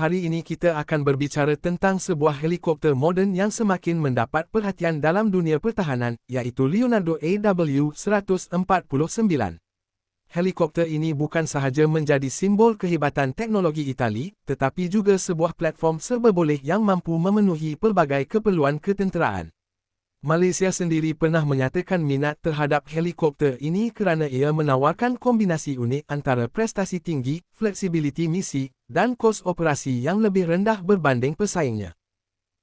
Hari ini kita akan berbicara tentang sebuah helikopter moden yang semakin mendapat perhatian dalam dunia pertahanan, iaitu Leonardo AW149. Helikopter ini bukan sahaja menjadi simbol kehebatan teknologi Itali, tetapi juga sebuah platform serba boleh yang mampu memenuhi pelbagai keperluan ketenteraan. Malaysia sendiri pernah menyatakan minat terhadap helikopter ini kerana ia menawarkan kombinasi unik antara prestasi tinggi, fleksibiliti misi, dan kos operasi yang lebih rendah berbanding pesaingnya.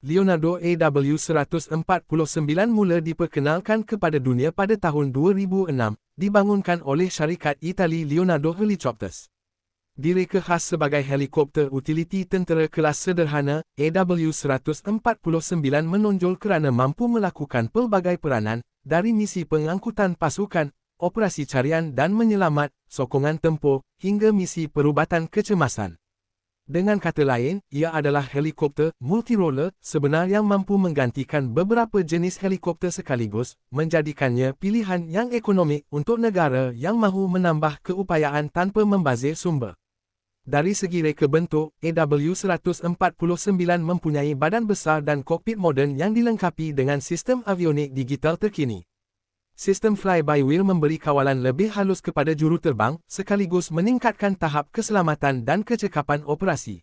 Leonardo AW149 mula diperkenalkan kepada dunia pada tahun 2006, dibangunkan oleh syarikat Itali Leonardo Helicopters. Direka khas sebagai helikopter utiliti tentera kelas sederhana, AW149 menonjol kerana mampu melakukan pelbagai peranan, dari misi pengangkutan pasukan, operasi carian dan menyelamat, sokongan tempur, hingga misi perubatan kecemasan. Dengan kata lain, ia adalah helikopter multi-roller sebenar yang mampu menggantikan beberapa jenis helikopter sekaligus, menjadikannya pilihan yang ekonomik untuk negara yang mahu menambah keupayaan tanpa membazir sumber. Dari segi reka bentuk, AW149 mempunyai badan besar dan kokpit moden yang dilengkapi dengan sistem avionik digital terkini. Sistem fly-by-wheel memberi kawalan lebih halus kepada juruterbang, sekaligus meningkatkan tahap keselamatan dan kecekapan operasi.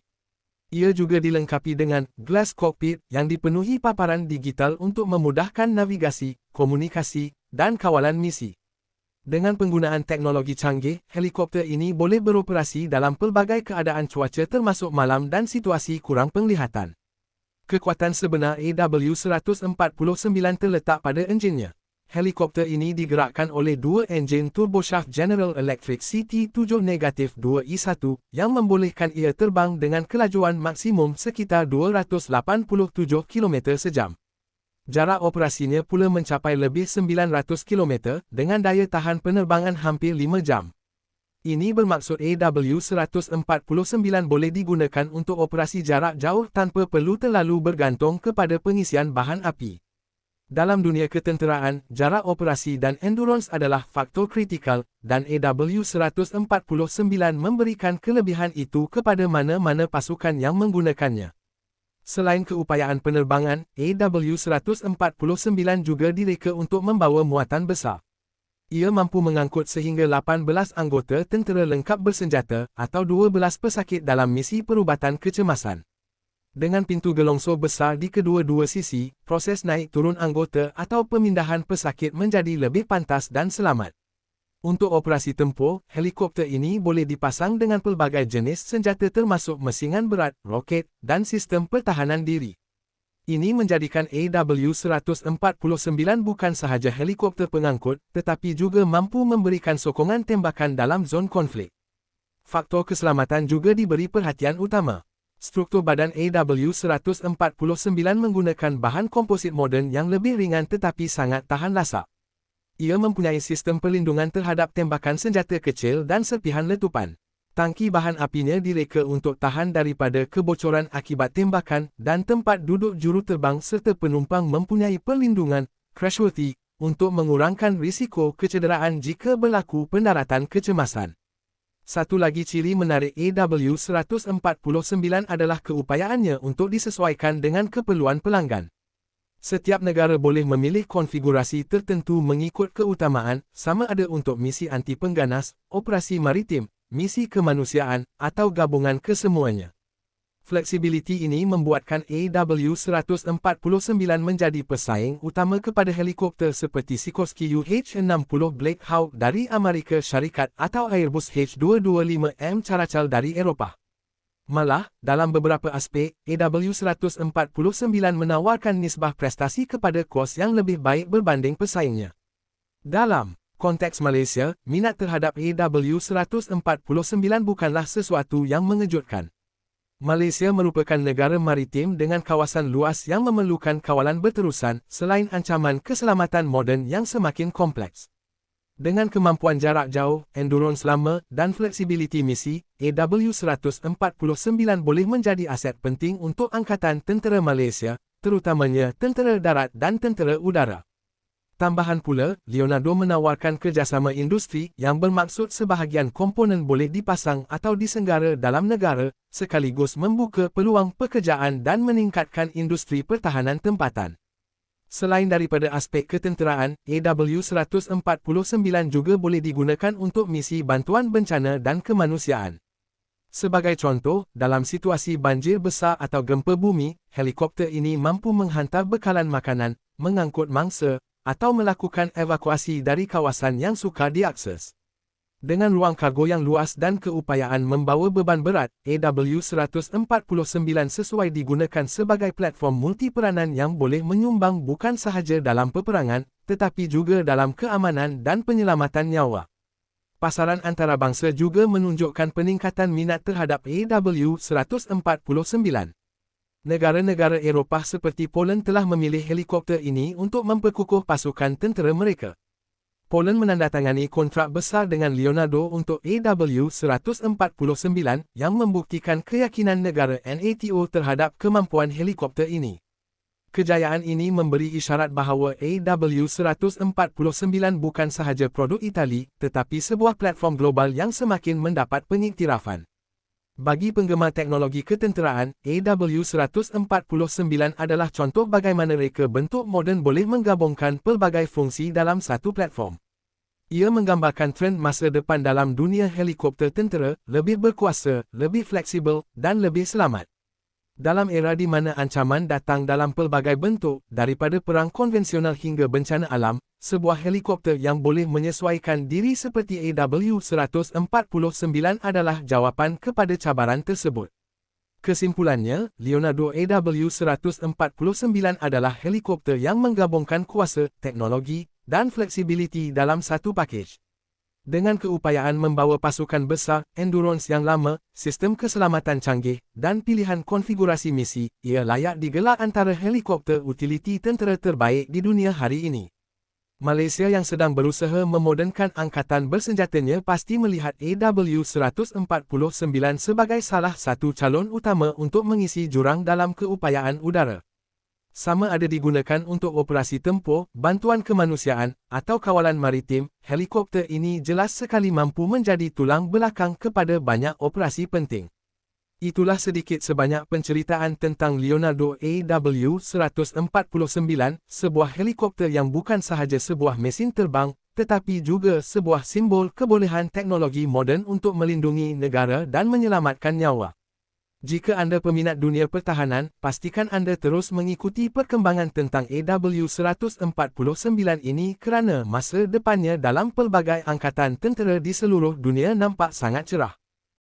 Ia juga dilengkapi dengan glass cockpit yang dipenuhi paparan digital untuk memudahkan navigasi, komunikasi, dan kawalan misi. Dengan penggunaan teknologi canggih, helikopter ini boleh beroperasi dalam pelbagai keadaan cuaca termasuk malam dan situasi kurang penglihatan. Kekuatan sebenar AW149 terletak pada enjinnya. Helikopter ini digerakkan oleh dua enjin turboshaft General Electric CT7-2E1 yang membolehkan ia terbang dengan kelajuan maksimum sekitar 287 km sejam. Jarak operasinya pula mencapai lebih 900 km dengan daya tahan penerbangan hampir 5 jam. Ini bermaksud AW149 boleh digunakan untuk operasi jarak jauh tanpa perlu terlalu bergantung kepada pengisian bahan api. Dalam dunia ketenteraan, jarak operasi dan endurance adalah faktor kritikal dan AW149 memberikan kelebihan itu kepada mana-mana pasukan yang menggunakannya. Selain keupayaan penerbangan, AW149 juga direka untuk membawa muatan besar. Ia mampu mengangkut sehingga 18 anggota tentera lengkap bersenjata atau 12 pesakit dalam misi perubatan kecemasan. Dengan pintu gelongsor besar di kedua-dua sisi, proses naik turun anggota atau pemindahan pesakit menjadi lebih pantas dan selamat. Untuk operasi tempur, helikopter ini boleh dipasang dengan pelbagai jenis senjata termasuk mesingan berat, roket, dan sistem pertahanan diri. Ini menjadikan AW149 bukan sahaja helikopter pengangkut, tetapi juga mampu memberikan sokongan tembakan dalam zon konflik. Faktor keselamatan juga diberi perhatian utama. Struktur badan AW149 menggunakan bahan komposit moden yang lebih ringan tetapi sangat tahan lasak. Ia mempunyai sistem perlindungan terhadap tembakan senjata kecil dan serpihan letupan. Tangki bahan apinya direka untuk tahan daripada kebocoran akibat tembakan dan tempat duduk juruterbang serta penumpang mempunyai perlindungan crashworthy untuk mengurangkan risiko kecederaan jika berlaku pendaratan kecemasan. Satu lagi ciri menarik AW149 adalah keupayaannya untuk disesuaikan dengan keperluan pelanggan. Setiap negara boleh memilih konfigurasi tertentu mengikut keutamaan, sama ada untuk misi anti pengganas, operasi maritim, misi kemanusiaan, atau gabungan kesemuanya. Fleksibiliti ini membuatkan AW149 menjadi pesaing utama kepada helikopter seperti Sikorsky UH-60 Black Hawk dari Amerika Syarikat atau Airbus H225M Caracal dari Eropah. Malah, dalam beberapa aspek, AW149 menawarkan nisbah prestasi kepada kos yang lebih baik berbanding pesaingnya. Dalam konteks Malaysia, minat terhadap AW149 bukanlah sesuatu yang mengejutkan. Malaysia merupakan negara maritim dengan kawasan luas yang memerlukan kawalan berterusan selain ancaman keselamatan moden yang semakin kompleks. Dengan kemampuan jarak jauh, endurance lama dan fleksibiliti misi, AW149 boleh menjadi aset penting untuk Angkatan Tentera Malaysia, terutamanya tentera darat dan tentera udara. Tambahan pula, Leonardo menawarkan kerjasama industri yang bermaksud sebahagian komponen boleh dipasang atau disenggara dalam negara, sekaligus membuka peluang pekerjaan dan meningkatkan industri pertahanan tempatan. Selain daripada aspek ketenteraan, AW149 juga boleh digunakan untuk misi bantuan bencana dan kemanusiaan. Sebagai contoh, dalam situasi banjir besar atau gempa bumi, helikopter ini mampu menghantar bekalan makanan, mengangkut mangsa, atau melakukan evakuasi dari kawasan yang sukar diakses. Dengan ruang kargo yang luas dan keupayaan membawa beban berat, AW149 sesuai digunakan sebagai platform multiperanan yang boleh menyumbang bukan sahaja dalam peperangan, tetapi juga dalam keamanan dan penyelamatan nyawa. Pasaran antarabangsa juga menunjukkan peningkatan minat terhadap AW149 negara-negara Eropah seperti Poland telah memilih helikopter ini untuk memperkukuh pasukan tentera mereka. Poland menandatangani kontrak besar dengan Leonardo untuk AW149 yang membuktikan keyakinan negara NATO terhadap kemampuan helikopter ini. Kejayaan ini memberi isyarat bahawa AW149 bukan sahaja produk Itali, tetapi sebuah platform global yang semakin mendapat pengiktirafan. Bagi penggemar teknologi ketenteraan, AW149 adalah contoh bagaimana reka bentuk moden boleh menggabungkan pelbagai fungsi dalam satu platform. Ia menggambarkan trend masa depan dalam dunia helikopter tentera, lebih berkuasa, lebih fleksibel, dan lebih selamat. Dalam era di mana ancaman datang dalam pelbagai bentuk, daripada perang konvensional hingga bencana alam, sebuah helikopter yang boleh menyesuaikan diri seperti AW149 adalah jawapan kepada cabaran tersebut. Kesimpulannya, Leonardo AW149 adalah helikopter yang menggabungkan kuasa, teknologi, dan fleksibiliti dalam satu pakej. Dengan keupayaan membawa pasukan besar, endurance yang lama, sistem keselamatan canggih, dan pilihan konfigurasi misi, ia layak digelar antara helikopter utiliti tentera terbaik di dunia hari ini. Malaysia yang sedang berusaha memodernkan angkatan bersenjatanya pasti melihat AW149 sebagai salah satu calon utama untuk mengisi jurang dalam keupayaan udara sama ada digunakan untuk operasi tempur, bantuan kemanusiaan, atau kawalan maritim, helikopter ini jelas sekali mampu menjadi tulang belakang kepada banyak operasi penting. Itulah sedikit sebanyak penceritaan tentang Leonardo AW149, sebuah helikopter yang bukan sahaja sebuah mesin terbang, tetapi juga sebuah simbol kebolehan teknologi moden untuk melindungi negara dan menyelamatkan nyawa. Jika anda peminat dunia pertahanan, pastikan anda terus mengikuti perkembangan tentang AW149 ini kerana masa depannya dalam pelbagai angkatan tentera di seluruh dunia nampak sangat cerah.